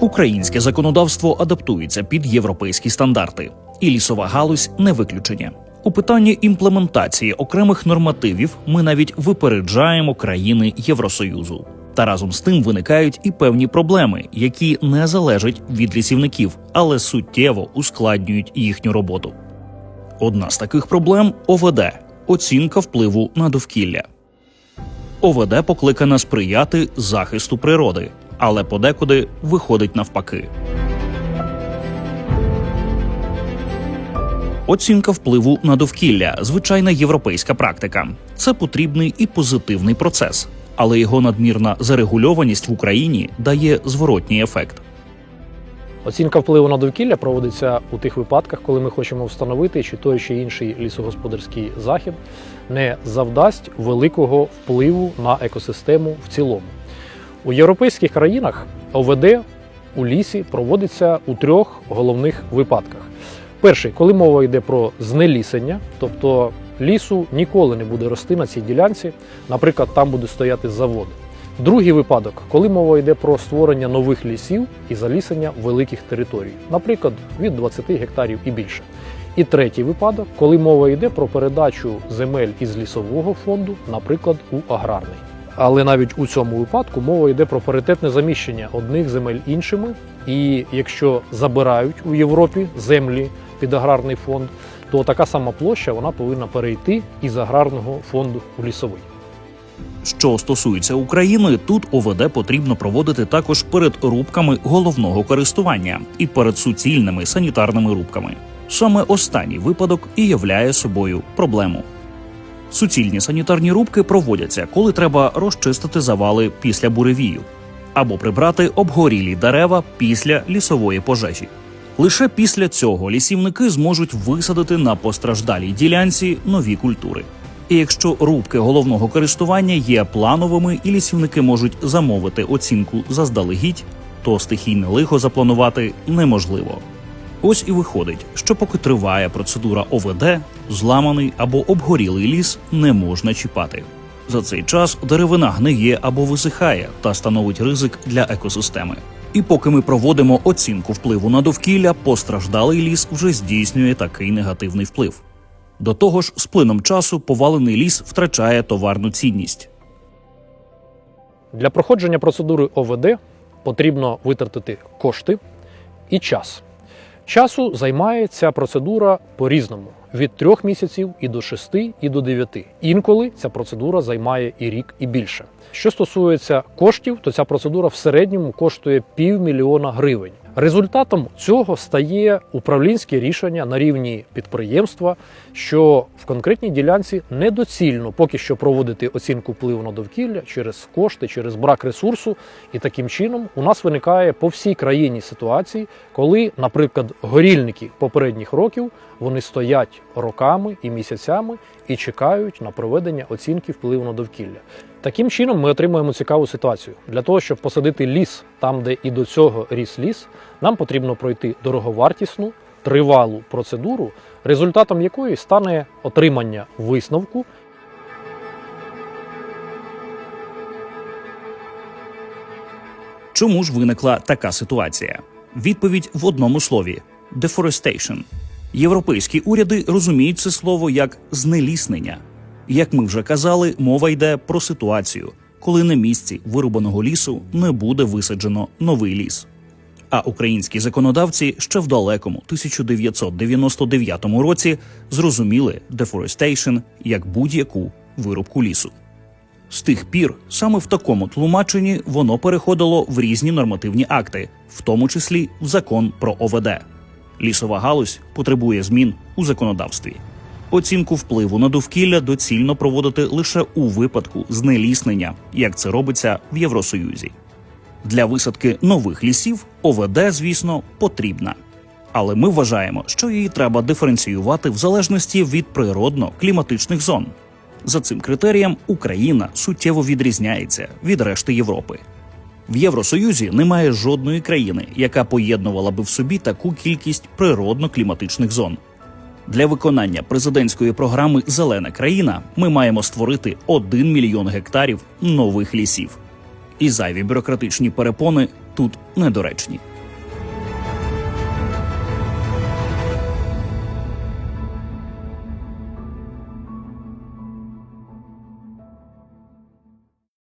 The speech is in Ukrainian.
Українське законодавство адаптується під європейські стандарти, і лісова галузь не виключення. У питанні імплементації окремих нормативів ми навіть випереджаємо країни Євросоюзу. Та разом з тим виникають і певні проблеми, які не залежать від лісівників, але суттєво ускладнюють їхню роботу. Одна з таких проблем ОВД оцінка впливу на довкілля. ОВД покликана сприяти захисту природи, але подекуди виходить навпаки. Оцінка впливу на довкілля звичайна європейська практика. Це потрібний і позитивний процес, але його надмірна зарегульованість в Україні дає зворотній ефект. Оцінка впливу на довкілля проводиться у тих випадках, коли ми хочемо встановити, чи той чи інший лісогосподарський захід не завдасть великого впливу на екосистему в цілому. У європейських країнах ОВД у лісі проводиться у трьох головних випадках. Перший, коли мова йде про знелісення, тобто лісу ніколи не буде рости на цій ділянці, наприклад, там буде стояти завод. Другий випадок, коли мова йде про створення нових лісів і залісення великих територій, наприклад, від 20 гектарів і більше. І третій випадок, коли мова йде про передачу земель із лісового фонду, наприклад, у аграрний. Але навіть у цьому випадку мова йде про паритетне заміщення одних земель іншими. І якщо забирають у Європі землі під аграрний фонд, то така сама площа вона повинна перейти із аграрного фонду у лісовий. Що стосується України, тут ОВД потрібно проводити також перед рубками головного користування і перед суцільними санітарними рубками. Саме останній випадок і являє собою проблему. Суцільні санітарні рубки проводяться, коли треба розчистити завали після буревію або прибрати обгорілі дерева після лісової пожежі. Лише після цього лісівники зможуть висадити на постраждалій ділянці нові культури. І якщо рубки головного користування є плановими і лісівники можуть замовити оцінку заздалегідь, то стихійне лихо запланувати неможливо. Ось і виходить, що поки триває процедура ОВД, зламаний або обгорілий ліс не можна чіпати. За цей час деревина гниє або висихає та становить ризик для екосистеми. І поки ми проводимо оцінку впливу на довкілля, постраждалий ліс вже здійснює такий негативний вплив. До того ж, з плином часу повалений ліс втрачає товарну цінність. Для проходження процедури ОВД потрібно витратити кошти і час. Часу займає ця процедура по-різному: від 3 місяців і до 6, і до 9. Інколи ця процедура займає і рік, і більше. Що стосується коштів, то ця процедура в середньому коштує півмільйона гривень. Результатом цього стає управлінське рішення на рівні підприємства, що в конкретній ділянці недоцільно поки що проводити оцінку впливу на довкілля через кошти, через брак ресурсу. І таким чином у нас виникає по всій країні ситуації, коли, наприклад, горільники попередніх років вони стоять роками і місяцями і чекають на проведення оцінки впливу на довкілля. Таким чином, ми отримуємо цікаву ситуацію. Для того, щоб посадити ліс там, де і до цього ріс ліс, нам потрібно пройти дороговартісну, тривалу процедуру, результатом якої стане отримання висновку. Чому ж виникла така ситуація? Відповідь в одному слові: deforestation. Європейські уряди розуміють це слово як знеліснення. Як ми вже казали, мова йде про ситуацію, коли на місці вирубаного лісу не буде висаджено новий ліс. А українські законодавці ще в далекому 1999 році зрозуміли deforestation як будь-яку вирубку лісу. З тих пір саме в такому тлумаченні воно переходило в різні нормативні акти, в тому числі в закон про ОВД. Лісова галузь потребує змін у законодавстві. Оцінку впливу на довкілля доцільно проводити лише у випадку знеліснення, як це робиться в Євросоюзі. Для висадки нових лісів ОВД, звісно, потрібна. Але ми вважаємо, що її треба диференціювати в залежності від природно-кліматичних зон. За цим критерієм Україна суттєво відрізняється від решти Європи. В Євросоюзі немає жодної країни, яка поєднувала би в собі таку кількість природно-кліматичних зон. Для виконання президентської програми Зелена країна ми маємо створити 1 мільйон гектарів нових лісів. І зайві бюрократичні перепони тут недоречні.